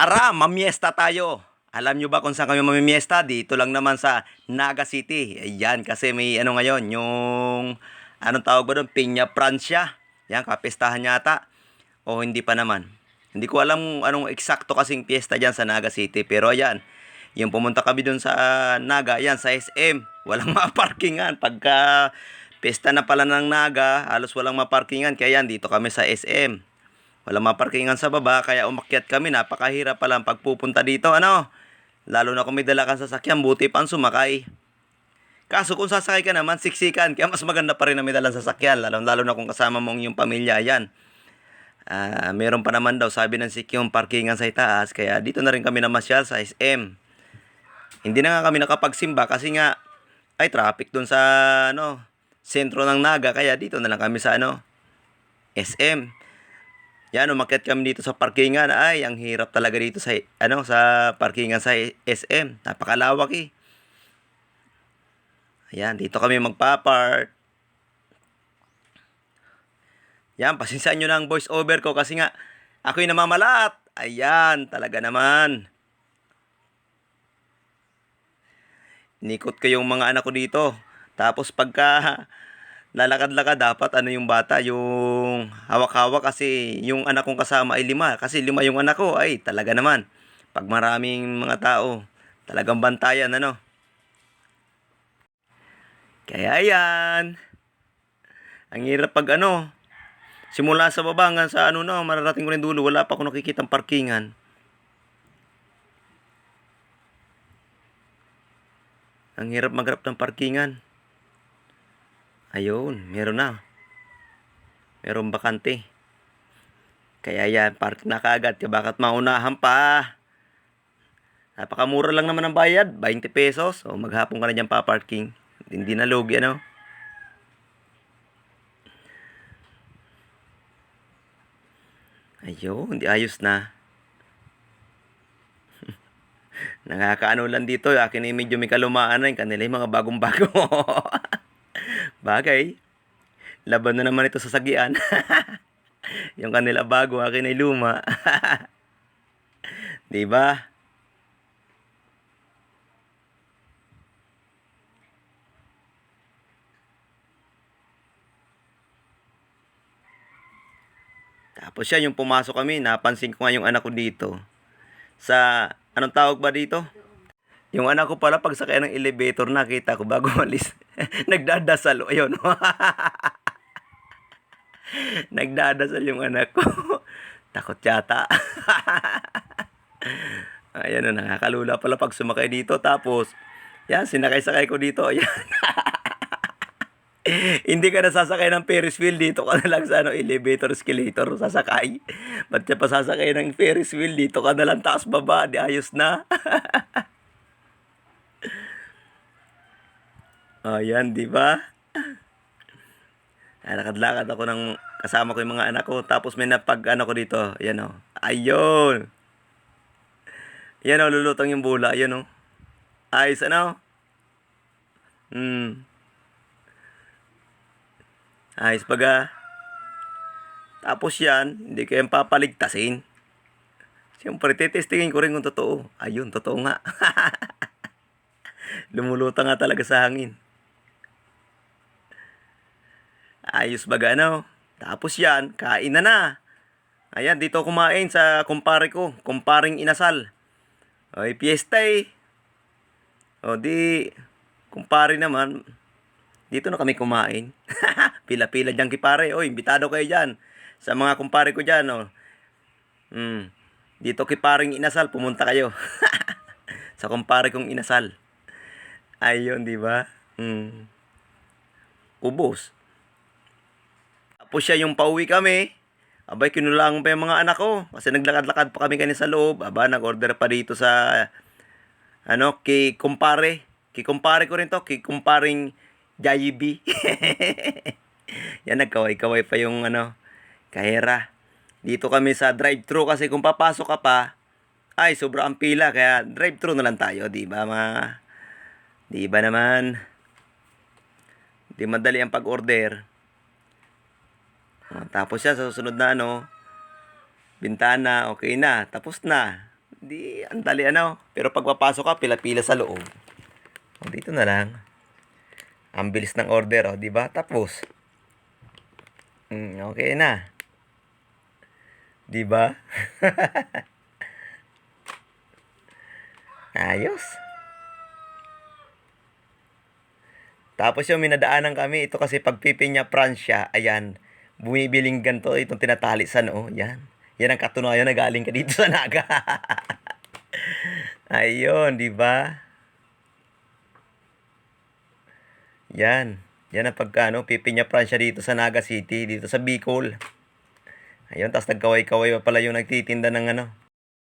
Tara, mamiesta tayo. Alam nyo ba kung saan kami mamimiesta? Dito lang naman sa Naga City. Ayan, kasi may ano ngayon, yung, anong tawag ba doon? Piña Francia. Yan, kapestahan yata. O hindi pa naman. Hindi ko alam anong eksakto kasing piyesta dyan sa Naga City. Pero ayan, yung pumunta kami doon sa ah, Naga, ayan, sa SM. Walang maparkingan. Pagka pesta na pala ng Naga, halos walang maparkingan. Kaya yan, dito kami sa SM. Walang maparkingan sa baba, kaya umakyat kami. Napakahirap pa lang pagpupunta dito. Ano? Lalo na kung may dala kang sasakyan, buti pa ang sumakay. Kaso kung sasakay ka naman, siksikan. Kaya mas maganda pa rin na may dalang sasakyan. Lalo, lalo na kung kasama mong yung pamilya. Yan. Ah, meron pa naman daw, sabi ng Sik yung parkingan sa itaas. Kaya dito na rin kami namasyal sa SM. Hindi na nga kami nakapagsimba kasi nga, ay traffic dun sa, ano, sentro ng Naga. Kaya dito na lang kami sa, ano, SM. Yan, umakyat kami dito sa parkingan. Ay, ang hirap talaga dito sa, ano, sa parkingan sa SM. Napakalawak eh. Ayan, dito kami magpa-park. Yan, pasensya nyo na ang voice over ko kasi nga, ako'y namamalat. Ayan, talaga naman. Nikot ko yung mga anak ko dito. Tapos pagka lalakad-lakad dapat ano yung bata, yung hawak-hawak kasi yung anak kong kasama ay lima. Kasi lima yung anak ko, ay talaga naman. Pag maraming mga tao, talagang bantayan ano. Kaya yan. Ang hirap pag ano, simula sa baba hanggang sa ano na, mararating ko rin dulo, wala pa ako nakikitang parkingan. Ang hirap magharap ng parkingan. Ayun, meron na. Meron bakante. Kaya yan, park na kaagad. Kaya bakit maunahan pa? Napakamura lang naman ang bayad. 20 pesos. O maghapon ka na dyan pa parking. Hindi na lugi, ano? Ayun, hindi ayos na. Nakakaano lang dito. Akin ay medyo may kalumaan na. Kanila yung mga bagong-bago. Bagay. Laban na naman ito sa sagian. yung kanila bago, akin ay luma. 'Di ba? Tapos siya, yung pumasok kami, napansin ko nga yung anak ko dito. Sa, anong tawag ba dito? Yung anak ko pala, pag sakay ng elevator, nakita ko bago malis. Nagdadasal. Ayun. Nagdadasal yung anak ko. Takot yata. Ayan na, nakakalula pala pag sumakay dito. Tapos, yan, sinakay-sakay ko dito. Ayan. Hindi ka nasasakay ng Ferris wheel dito ka na lang sa ano, elevator, escalator, sasakay. Ba't ka pa sasakay ng Ferris wheel dito ka na lang taas baba, di ayos na. Ayan, di ba? Ah, Lakad-lakad ako ng kasama ko yung mga anak ko. Tapos may napag ano ko dito. Ayan o. Ayun. Ayan o, lulutang yung bula. Ayan o. Ayos ano? Hmm. Ayos baga. Tapos yan, hindi ko yung papaligtasin. Siyempre, titestingin ko rin kung totoo. Ayun, totoo nga. Lumulutang nga talaga sa hangin. Ayos baga ano. Tapos yan, kain na na. Ayan, dito kumain sa kumpare ko. Kumparing inasal. Oy, piyesta eh. O di, kumpare naman. Dito na kami kumain. Pila-pila dyan kipare. Oy, imbitado kayo dyan. Sa mga kumpare ko dyan, oh. Hmm. Dito kiparing inasal, pumunta kayo. sa kumpare kong inasal. Ayun, di ba? Hmm. Ubos. Tapos siya yung pauwi kami. Abay, kinulang pa yung mga anak ko. Kasi naglakad-lakad pa kami kanina sa loob. Aba, nag-order pa dito sa, ano, kay kumpare. Kay kumpare ko rin to. Kay kumparing Jollibee. Yan, nagkaway-kaway pa yung, ano, kahera. Dito kami sa drive-thru kasi kung papasok ka pa, ay, sobra ang pila. Kaya drive-thru na lang tayo, di ba, ma? Di ba naman? Di madali ang pag-order. Ah, tapos siya sa susunod na ano, bintana, okay na, tapos na. Di, ang dali ano. Pero pag papasok ka, pila-pila sa loob. O, dito na lang. Ang bilis ng order, oh, di ba? Tapos. Mm, okay na. Di ba? Ayos. Tapos yung minadaanan kami, ito kasi pagpipinya Pransya, ayan, bumibiling ganito, itong tinatali sa noo, yan. Yan ang katunayan na galing ka dito sa Naga. Ayun, di ba? Yan. Yan ang pagkano, pipinya Pransya dito sa Naga City, dito sa Bicol. Ayun, tapos nagkaway-kaway pa pala yung nagtitinda ng ano,